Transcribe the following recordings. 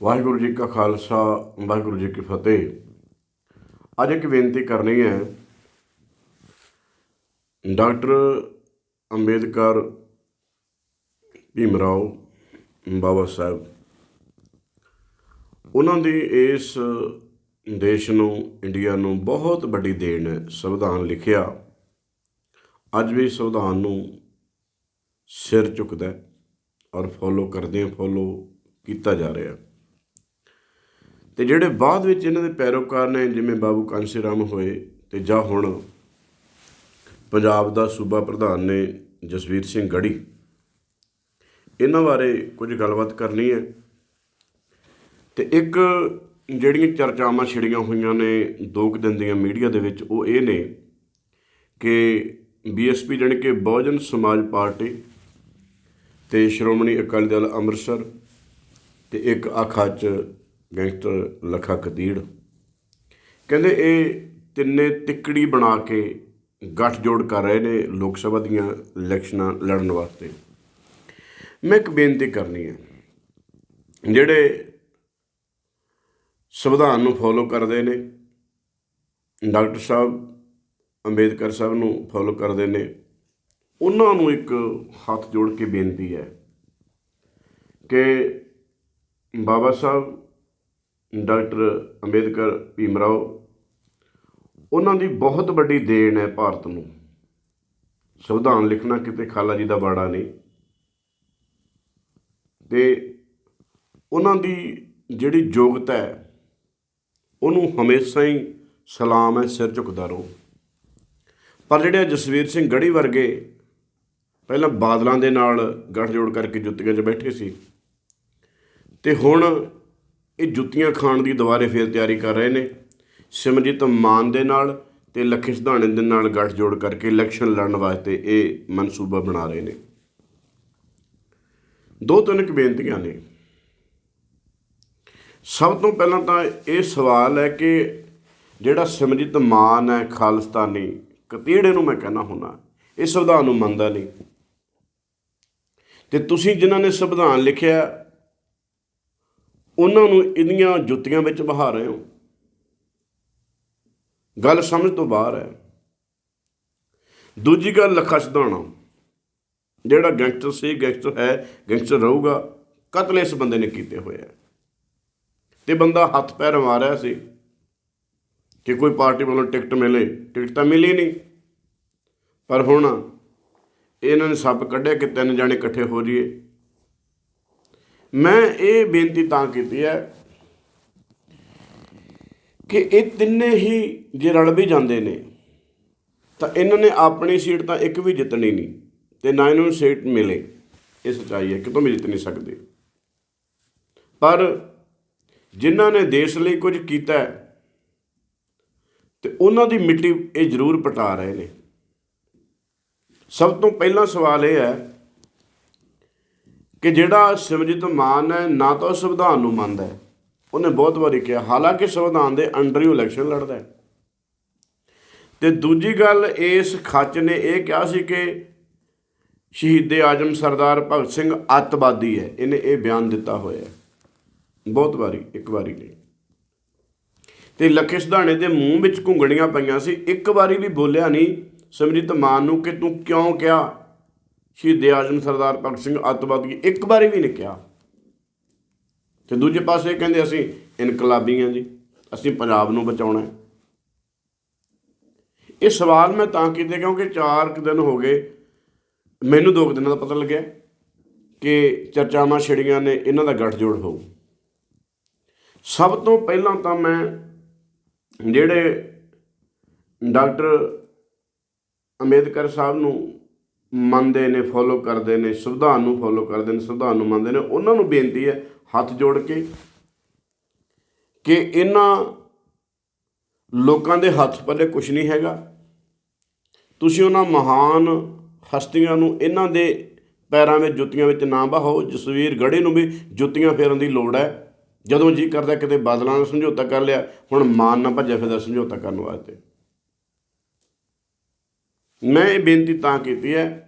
ਵਾਹਿਗੁਰੂ ਜੀ ਕਾ ਖਾਲਸਾ, ਵਾਹਿਗੁਰੂ ਜੀ ਕੀ ਫਤਿਹ। ਅੱਜ ਇੱਕ ਬੇਨਤੀ ਕਰਨੀ ਹੈ। ਡਾਕਟਰ ਅੰਬੇਦਕਰ ਭੀਮ ਰਾਓ ਬਾਬਾ ਸਾਹਿਬ, ਉਹਨਾਂ ਦੀ ਇਸ ਦੇਸ਼ ਨੂੰ, ਇੰਡੀਆ ਨੂੰ ਬਹੁਤ ਵੱਡੀ ਦੇਣ ਹੈ ਸੰਵਿਧਾਨ ਲਿਖਿਆ। ਅੱਜ ਵੀ ਸੰਵਿਧਾਨ ਨੂੰ ਸਿਰ ਝੁਕਦਾ ਔਰ ਫੋਲੋ ਕਰਦੇ ਫੋਲੋ ਕੀਤਾ ਜਾ ਰਿਹਾ। ਤੇ ਜਿਹੜੇ ਬਾਅਦ ਵਿੱਚ ਇਹਨਾਂ ਦੇ ਪੈਰੋਕਾਰ ਨੇ, ਜਿਵੇਂ ਬਾਬੂ ਕਾਂਸੀ ਰਾਮ ਹੋਏ ਤੇ ਜਾਂ ਹੁਣ ਪੰਜਾਬ ਦਾ ਸੂਬਾ ਪ੍ਰਧਾਨ ਨੇ ਜਸਵੀਰ ਸਿੰਘ ਗੜੀ, ਇਹਨਾਂ ਬਾਰੇ ਕੁਝ ਗੱਲਬਾਤ ਕਰਨੀ ਹੈ। ਤੇ ਇੱਕ ਜਿਹੜੀਆਂ ਚਰਚਾਵਾਂ ਛਿੜੀਆਂ ਹੋਈਆਂ ਨੇ ਦੋ ਕੁ ਦਿਨ ਦੀਆਂ ਮੀਡੀਆ ਦੇ ਵਿੱਚ, ਉਹ ਇਹ ਨੇ ਕਿ ਬੀਐਸਪੀ ਜਾਣੀ ਕਿ ਬਹੁਜਨ ਸਮਾਜ ਪਾਰਟੀ ਤੇ ਸ਼੍ਰੋਮਣੀ ਅਕਾਲੀ ਦਲ ਅੰਮ੍ਰਿਤਸਰ ਤੇ ਇੱਕ ਆਖਾ ਚ ਗੈਂਗਸਟਰ ਲਖਾ ਕਦੀੜ। ਕਹਿੰਦੇ ਇਹ ਤਿੰਨੇ ਤਿੱਕੜੀ ਬਣਾ ਕੇ ਗੱਠਜੋੜ ਕਰ ਰਹੇ ਨੇ ਲੋਕ ਸਭਾ ਦੀਆਂ ਇਲੈਕਸ਼ਨਾਂ ਲੜਨ ਵਾਸਤੇ। ਮੈਂ ਇੱਕ ਬੇਨਤੀ ਕਰਨੀ ਹੈ। ਜਿਹੜੇ ਸੰਵਿਧਾਨ ਨੂੰ ਫੋਲੋ ਕਰਦੇ ਨੇ, ਡਾਕਟਰ ਸਾਹਿਬ, ਅੰਬੇਦਕਰ ਸਾਹਿਬ ਨੂੰ ਫੋਲੋ ਕਰਦੇ ਨੇ, ਉਹਨਾਂ ਨੂੰ ਇੱਕ ਹੱਥ ਜੋੜ ਕੇ ਬੇਨਤੀ ਹੈ ਕਿ ਬਾਬਾ ਸਾਹਿਬ ਡਾਕਟਰ ਅੰਬੇਦਕਰ ਭੀਮ ਰਾਓ, ਉਹਨਾਂ ਦੀ ਬਹੁਤ ਵੱਡੀ ਦੇਣ ਹੈ ਭਾਰਤ ਨੂੰ। ਸੰਵਿਧਾਨ ਲਿਖਣਾ ਕਿਤੇ ਖਾਲਾ ਜੀ ਦਾ ਬਾੜਾ ਨਹੀਂ। ਤੇ ਉਹਨਾਂ ਦੀ ਜਿਹੜੀ ਯੋਗਤਾ ਹੈ, ਉਹਨੂੰ ਹਮੇਸ਼ਾ ਹੀ ਸਲਾਮ ਹੈ, ਸਿਰ ਝੁਕਦਾ ਰਹੋ। ਪਰ ਜਿਹੜੇ ਜਸਵੀਰ ਸਿੰਘ ਗੜੀ ਵਰਗੇ ਪਹਿਲਾਂ ਬਾਦਲਾਂ ਦੇ ਨਾਲ ਗੱਠਜੋੜ ਕਰਕੇ ਜੁੱਤੀਆਂ 'ਚ ਬੈਠੇ ਸੀ, ਤੇ ਹੁਣ ਇਹ ਜੁੱਤੀਆਂ ਖਾਣ ਦੀ ਦੁਬਾਰੇ ਫੇਰ ਤਿਆਰੀ ਕਰ ਰਹੇ ਨੇ। ਸਿਮਰਜੀਤ ਮਾਨ ਦੇ ਨਾਲ ਤੇ ਲੱਖੇ ਸਿਧਾਣੇ ਦੇ ਨਾਲ ਗੱਠਜੋੜ ਕਰਕੇ ਇਲੈਕਸ਼ਨ ਲੜਨ ਵਾਸਤੇ ਇਹ ਮਨਸੂਬਾ ਬਣਾ ਰਹੇ ਨੇ। ਦੋ ਤਿੰਨ ਕੁ ਬੇਨਤੀਆਂ ਨੇ। ਸਭ ਤੋਂ ਪਹਿਲਾਂ ਤਾਂ ਇਹ ਸਵਾਲ ਹੈ ਕਿ ਜਿਹੜਾ ਸਿਮਰਜੀਤ ਮਾਨ ਹੈ ਖਾਲਿਸਤਾਨੀ, ਕਤੀੜੇ ਨੂੰ ਮੈਂ ਕਹਿਣਾ ਹੁੰਦਾ, ਇਹ ਸੰਵਿਧਾਨ ਨੂੰ ਮੰਨਦਾ ਨਹੀਂ। ਤੇ ਤੁਸੀਂ ਜਿਨ੍ਹਾਂ ਨੇ ਸੰਵਿਧਾਨ ਲਿਖਿਆ ਉਹਨਾਂ ਨੂੰ ਇਹਦੀਆਂ ਜੁੱਤੀਆਂ ਵਿੱਚ ਬਹਾ ਰਹੇ ਹੋ। ਗੱਲ ਸਮਝ ਤੋਂ ਬਾਹਰ ਹੈ। ਦੂਜੀ ਗੱਲ ਲੱਖਾ ਸਿਧਾਣਾ। ਜਿਹੜਾ ਗੈਂਗਸਟਰ ਸੀ, ਗੈਂਗਸਟਰ ਹੈ, ਗੈਂਗਸਟਰ ਰਹੂਗਾ, ਕਤਲ ਇਸ ਬੰਦੇ ਨੇ ਕੀਤੇ ਹੋਏ ਹੈ। ਤੇ ਬੰਦਾ ਹੱਥ ਪੈਰ ਮਾਰਿਆ ਸੀ ਕਿ ਕੋਈ ਪਾਰਟੀ ਵੱਲੋਂ ਟਿਕਟ ਮਿਲੇ। ਟਿਕਟ ਤਾਂ ਮਿਲੀ ਨਹੀਂ। ਪਰ ਹੁਣ ਇਹਨਾਂ ਨੇ ਸੱਪ ਕੱਢਿਆ ਕਿ ਤਿੰਨ ਜਾਣੇ ਇਕੱਠੇ ਹੋ ਜਾਈਏ। ਮੈਂ ਇਹ ਬੇਨਤੀ ਤਾਂ ਕੀਤੀ ਹੈ ਕਿ ਇਹ ਤਿੰਨੇ ਹੀ ਜੇ ਰਲ ਵੀ ਜਾਂਦੇ ਨੇ, ਤਾਂ ਇਹਨਾਂ ਨੇ ਆਪਣੀ ਸੀਟ ਤਾਂ ਇੱਕ ਵੀ ਜਿੱਤਣੀ ਨਹੀਂ ਤੇ ਨਾ ਇਹਨਾਂ ਨੂੰ ਸੀਟ ਮਿਲੇ, ਇਹ ਸੱਚਾਈ ਹੈ, ਕਿਤੋਂ ਵੀ ਜਿੱਤ ਨਹੀਂ ਸਕਦੇ। ਪਰ ਜਿਨ੍ਹਾਂ ਨੇ ਦੇਸ਼ ਲਈ ਕੁਝ ਕੀਤਾ ਹੈ, ਤੇ ਉਹਨਾਂ ਦੀ ਮਿੱਟੀ ਇਹ ਜ਼ਰੂਰ ਪਟਾ ਰਹੇ ਨੇ। ਸਭ ਤੋਂ ਪਹਿਲਾ ਸਵਾਲ ਇਹ ਹੈ ਕਿ ਜਿਹੜਾ ਸਿਮਰਜੀਤ ਮਾਨ ਹੈ, ਨਾ ਤਾਂ ਉਹ ਸੰਵਿਧਾਨ ਨੂੰ ਮੰਨਦਾ ਹੈ। ਉਹਨੇ ਬਹੁਤ ਵਾਰੀ ਕਿਹਾ, ਹਾਲਾਂਕਿ ਸੰਵਿਧਾਨ ਦੇ ਅੰਡਰ ਹੀ ਇਲੈਕਸ਼ਨ ਲੜਦਾ ਹੈ। ਤੇ ਦੂਜੀ ਗੱਲ, ਇਸ ਖੱਚ ਨੇ ਇਹ ਕਿਹਾ ਸੀ ਕਿ ਸ਼ਹੀਦੇ ਆਜਮ ਸਰਦਾਰ ਭਗਤ ਸਿੰਘ ਅੱਤਵਾਦੀ ਹੈ। ਇਹਨੇ ਇਹ ਬਿਆਨ ਦਿੱਤਾ ਹੋਇਆ ਹੈ। ਬਹੁਤ ਵਾਰੀ, ਇੱਕ ਵਾਰੀ ਨਹੀਂ। ਤੇ ਲੱਖੇ ਸਿਧਾਣੇ ਦੇ ਮੂੰਹ ਵਿੱਚ ਘੁੰਗਣੀਆਂ ਪਈਆਂ ਸੀ। ਇੱਕ ਵਾਰੀ ਵੀ ਬੋਲਿਆ ਨਹੀਂ, ਸਿਮਰਜੀਤ ਮਾਨ ਨੂੰ ਕਿ ਤੂੰ ਕਿਉਂ ਕਿਹਾ? ਸ਼ਹੀਦ ਆਜਮ ਸਰਦਾਰ ਭਗਤ ਸਿੰਘ ਅੱਤਵਾਦੀ ਇੱਕ ਵਾਰੀ ਵੀ ਨਹੀਂ ਕਿਹਾ। ਤੇ ਦੂਜੇ ਪਾਸੇ ਕਹਿੰਦੇ ਅਸੀਂ ਇਨਕਲਾਬੀ ਹਾਂ ਜੀ, ਅਸੀਂ ਪੰਜਾਬ ਨੂੰ ਬਚਾਉਣਾ ਹੈ। ਇਹ ਸਵਾਲ ਮੈਂ ਤਾਂ ਕੀਤੇ ਕਿਉਂਕਿ 4 ਕੁ ਦਿਨ ਹੋ ਗਏ, ਮੈਨੂੰ ਦੋ ਕੁ ਦਿਨਾਂ ਦਾ ਪਤਾ ਲੱਗਿਆ ਕਿ ਚਰਚਾਵਾਂ ਛਿੜੀਆਂ ਨੇ, ਇਹਨਾਂ ਦਾ ਗੱਠਜੋੜ ਹੋਊ। ਸਭ ਤੋਂ ਪਹਿਲਾਂ ਤਾਂ ਮੈਂ ਜਿਹੜੇ ਡਾਕਟਰ ਅੰਬੇਦਕਰ ਸਾਹਿਬ ਨੂੰ ਮੰਨਦੇ ਨੇ ਫੋਲੋ ਕਰਦੇ ਨੇ, ਸੰਵਿਧਾਨ ਨੂੰ ਫੋਲੋ ਕਰਦੇ ਨੇ, ਸੰਵਿਧਾਨ ਨੂੰ ਮੰਨਦੇ ਨੇ, ਉਹਨਾਂ ਨੂੰ ਬੇਨਤੀ ਹੈ ਹੱਥ ਜੋੜ ਕੇ ਕਿ ਇਹਨਾਂ ਲੋਕਾਂ ਦੇ ਹੱਥ ਪੱਲੇ ਕੁਝ ਨਹੀਂ ਹੈਗਾ। ਤੁਸੀਂ ਉਹਨਾਂ ਮਹਾਨ ਹਸਤੀਆਂ ਨੂੰ ਇਹਨਾਂ ਦੇ ਪੈਰਾਂ ਵਿੱਚ, ਜੁੱਤੀਆਂ ਵਿੱਚ ਨਾ ਬਹਾਓ। ਜਸਵੀਰ ਗੜੇ ਨੂੰ ਵੀ ਜੁੱਤੀਆਂ ਫੇਰਨ ਦੀ ਲੋੜ ਹੈ। ਜਦੋਂ ਜੀ ਕਰਦਾ ਕਿਤੇ ਬਾਦਲਾਂ ਨਾਲ ਸਮਝੌਤਾ ਕਰ ਲਿਆ, ਹੁਣ ਮਾਨ ਨਾ ਭੱਜਿਆ ਫਿਰਦਾ ਸਮਝੌਤਾ ਕਰਨ ਵਾਸਤੇ। ਮੈਂ ਇਹ ਬੇਨਤੀ ਤਾਂ ਕੀਤੀ ਹੈ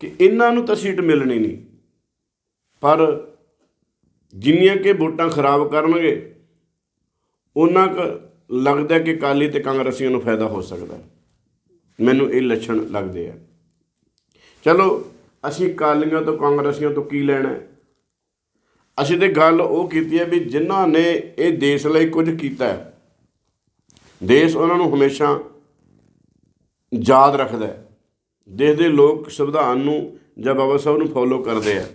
ਕਿ ਇਹਨਾਂ ਨੂੰ ਤਾਂ ਸੀਟ ਮਿਲਣੀ ਨਹੀਂ। ਪਰ ਜਿੰਨੀਆਂ ਕਿ ਵੋਟਾਂ ਖਰਾਬ ਕਰਨਗੇ, ਉਹਨਾਂ ਕ ਲੱਗਦਾ ਕਿ ਕਾਲੀ ਤੇ ਕਾਂਗਰਸੀਆਂ ਨੂੰ ਫਾਇਦਾ ਹੋ ਸਕਦਾ ਮੈਨੂੰ ਇਹ ਲੱਛਣ ਲੱਗਦੇ ਆ। ਚਲੋ, ਅਸੀਂ ਕਾਲੀਆਂ ਤੋਂ ਕਾਂਗਰਸੀਆਂ ਤੋਂ ਕੀ ਲੈਣਾ ਅਸੀਂ ਤੇ ਗੱਲ ਉਹ ਕੀਤੀ ਹੈ ਵੀ ਜਿਨ੍ਹਾਂ ਨੇ ਇਹ ਦੇਸ਼ ਲਈ ਕੁਝ ਕੀਤਾ ਦੇਸ਼ ਉਹਨਾਂ ਨੂੰ ਹਮੇਸ਼ਾ ਯਾਦ ਰੱਖਦਾ ਹੈ। ਦੇਸ਼ ਦੇ ਲੋਕ ਸੰਵਿਧਾਨ ਨੂੰ ਜਾਂ ਬਾਬਾ ਸਾਹਿਬ ਨੂੰ ਫੋਲੋ ਕਰਦੇ ਆ।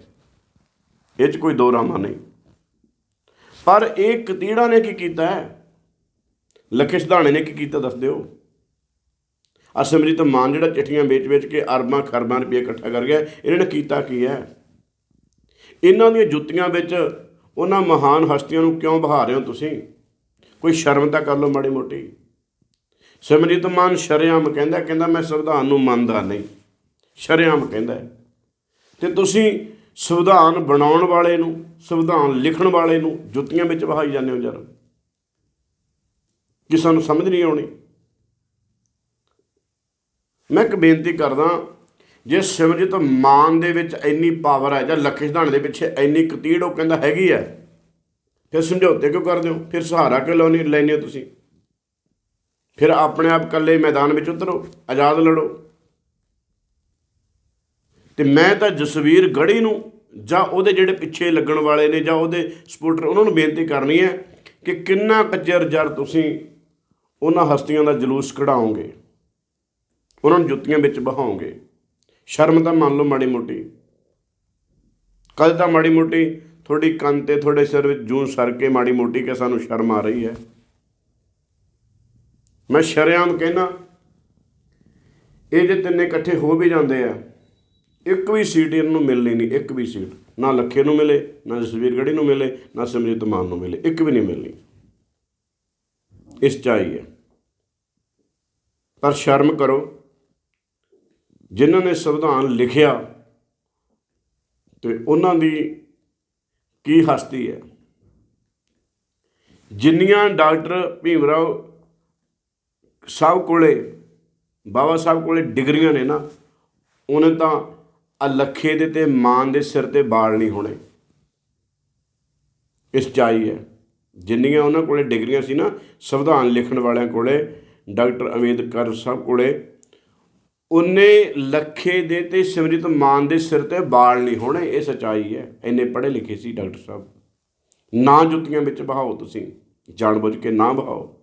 ਇਹ 'ਚ ਕੋਈ ਦੋ ਰਾਮਾ ਨਹੀਂ। ਪਰ ਇਹ ਕਤੀੜਾ ਨੇ ਕੀ ਕੀਤਾ ਹੈ? ਲੱਖੇ ਸਿਧਾਣੇ ਨੇ ਕੀ ਕੀਤਾ ਦੱਸ ਦਿਓ। ਅਸਮ੍ਰਿਤ ਮਾਨ ਜਿਹੜਾ ਚਿੱਠੀਆਂ ਵੇਚ-ਵੇਚ ਕੇ ਅਰਬਾਂ ਖਰਬਾਂ ਰੁਪਏ ਇਕੱਠਾ ਕਰ ਗਿਆ, ਇਹਨਾਂ ਨੇ ਕੀਤਾ ਕੀ ਹੈ? ਇਹਨਾਂ ਦੀਆਂ ਜੁੱਤੀਆਂ ਵਿੱਚ ਉਹਨਾਂ ਮਹਾਨ ਹਸਤੀਆਂ ਨੂੰ ਕਿਉਂ ਬਹਾ ਰਹੇ ਹੋ ਤੁਸੀਂ? ਕੋਈ ਸ਼ਰਮ ਤਾਂ ਕਰ ਲਓ ਮਾੜੀ ਮੋਟੀ। ਸਿਮਰਜੀਤ ਮਾਨ ਸ਼ਰੇਆਮ ਕਹਿੰਦਾ ਕਹਿੰਦਾ ਮੈਂ ਸੰਵਿਧਾਨ ਨੂੰ ਮੰਨਦਾ ਨਹੀਂ। ਸ਼ਰੇਆਮ ਕਹਿੰਦਾ ਹੈ। ਤੇ ਤੁਸੀਂ ਸੰਵਿਧਾਨ ਬਣਾਉਣ ਵਾਲੇ ਨੂੰ, ਸੰਵਿਧਾਨ ਲਿਖਣ ਵਾਲੇ ਨੂੰ ਜੁੱਤੀਆਂ ਵਿੱਚ ਵਹਾਈ ਜਾਂਦੇ ਹੋ ਯਾਰ ਕਿ ਸਾਨੂੰ ਸਮਝ ਨਹੀਂ ਆਉਣੀ। ਮੈਂ ਇੱਕ ਬੇਨਤੀ ਕਰਦਾ, ਜੇ ਸਿਮਰਜੀਤ ਮਾਨ ਦੇ ਵਿੱਚ ਇੰਨੀ ਪਾਵਰ ਹੈ ਜਾਂ ਲੱਖੇ ਸਿਧਾਣੇ ਦੇ ਪਿੱਛੇ ਇੰਨੀ ਕਤੀੜ ਉਹ ਕਹਿੰਦਾ ਹੈਗੀ ਹੈ, ਫਿਰ ਸਮਝੌਤੇ ਕਿਉਂ ਕਰਦੇ ਹੋ? ਫਿਰ ਸਹਾਰਾ ਕਿਉਂ ਲਾਉਣੀ ਲੈਂਦੇ ਹੋ ਤੁਸੀਂ? ਫਿਰ ਆਪਣੇ ਆਪ ਇਕੱਲੇ ਮੈਦਾਨ ਵਿੱਚ ਉਤਰੋ, ਆਜ਼ਾਦ ਲੜੋ। ਤੇ ਮੈਂ ਤਾਂ ਜਸਵੀਰ ਗੜੀ ਨੂੰ ਜਾਂ ਉਹਦੇ ਜਿਹੜੇ ਪਿੱਛੇ ਲੱਗਣ ਵਾਲੇ ਨੇ ਜਾਂ ਉਹਦੇ ਸਪੋਰਟਰ, ਉਹਨਾਂ ਨੂੰ ਬੇਨਤੀ ਕਰਨੀ ਹੈ ਕਿ ਕਿੰਨਾ ਕੱਚਰ ਜਰ ਤੁਸੀਂ ਉਹਨਾਂ ਹਸਤੀਆਂ ਦਾ ਜਲੂਸ ਕਢਾਓਗੇ, ਉਹਨਾਂ ਨੂੰ ਜੁੱਤੀਆਂ ਵਿੱਚ ਬਹਾਓਗੇ, ਸ਼ਰਮ ਤਾਂ ਮੰਨ ਲਓ ਮਾੜੀ ਮੋਟੀ। ਕੱਲ ਤਾਂ ਮਾੜੀ ਮੋਟੀ ਤੁਹਾਡੀ ਕੰਨ ਤੇ ਤੁਹਾਡੇ ਸਿਰ ਵਿੱਚ ਜੂੰ ਸਰ ਕੇ ਮਾੜੀ ਮੋਟੀ ਕਿ ਸਾਨੂੰ ਸ਼ਰਮ ਆ ਰਹੀ ਹੈ। ਮੈਂ ਸ਼ਰੇਆਮ ਕਹਿਣਾ ਇਹ ਜੇ ਤਿੰਨੇ ਇਕੱਠੇ ਹੋ ਵੀ ਜਾਂਦੇ ਆ। ਇੱਕ ਵੀ ਸੀਟ ਇਹਨਾਂ ਨੂੰ ਮਿਲਣੀ ਨਹੀਂ, ਇੱਕ ਵੀ ਸੀਟ। ਨਾ ਲੱਖੇ ਨੂੰ ਮਿਲੇ, ਨਾ ਜਸਵੀਰ ਗੜੀ ਨੂੰ ਮਿਲੇ, ਨਾ ਸਿਮਰਜੀਤ ਮਾਨ ਨੂੰ ਮਿਲੇ, ਇੱਕ ਵੀ ਨਹੀਂ ਮਿਲਣੀ। ਇਸ ਚਾਹੀ ਹੈ। ਪਰ ਸ਼ਰਮ ਕਰੋ, ਜਿਨ੍ਹਾਂ ਨੇ ਸੰਵਿਧਾਨ ਲਿਖਿਆ ਤੇ ਉਹਨਾਂ ਦੀ ਕੀ ਹਸਤੀ ਹੈ। ਜਿੰਨੀਆਂ ਡਾਕਟਰ ਭੀਮਰਾਓ ਸਾਹਿਬ ਕੋਲੇ, ਬਾਬਾ ਸਾਹਿਬ ਕੋਲੇ ਡਿਗਰੀਆਂ ਨੇ ਨਾ, ਉਹਨੇ ਤਾਂ ਅਲੱਖੇ ਦੇ ਤੇ ਮਾਨ ਦੇ ਸਿਰ ਤੇ ਬਾਲ ਨਹੀਂ ਹੋਣੇ। ਇਸ ਚਾਈ ਹੈ, ਜਿੰਨੀਆਂ ਉਹਨਾਂ ਕੋਲੇ ਡਿਗਰੀਆਂ ਸੀ ਨਾ, ਸੰਵਿਧਾਨ ਲਿਖਣ ਵਾਲਿਆਂ ਕੋਲੇ, ਡਾਕਟਰ ਅੰਬੇਦਕਰ ਸਾਹਿਬ ਕੋਲੇ, ਉਹਨੇ ਲੱਖੇ ਦੇ ਤੇ ਸਿਮਰਿਤ ਮਾਨ ਦੇ ਸਿਰ ਤੇ ਬਾਲ ਨਹੀਂ ਹੋਣੇ, ਇਹ ਸਚਾਈ ਹੈ। ਇੰਨੇ ਪੜ੍ਹੇ ਲਿਖੇ ਸੀ ਡਾਕਟਰ ਸਾਹਿਬ। ਨਾ ਜੁੱਤੀਆਂ ਵਿੱਚ ਬਹਾਓ ਤੁਸੀਂ, ਜਾਣਬੁੱਝ ਕੇ ਨਾ ਬਹਾਓ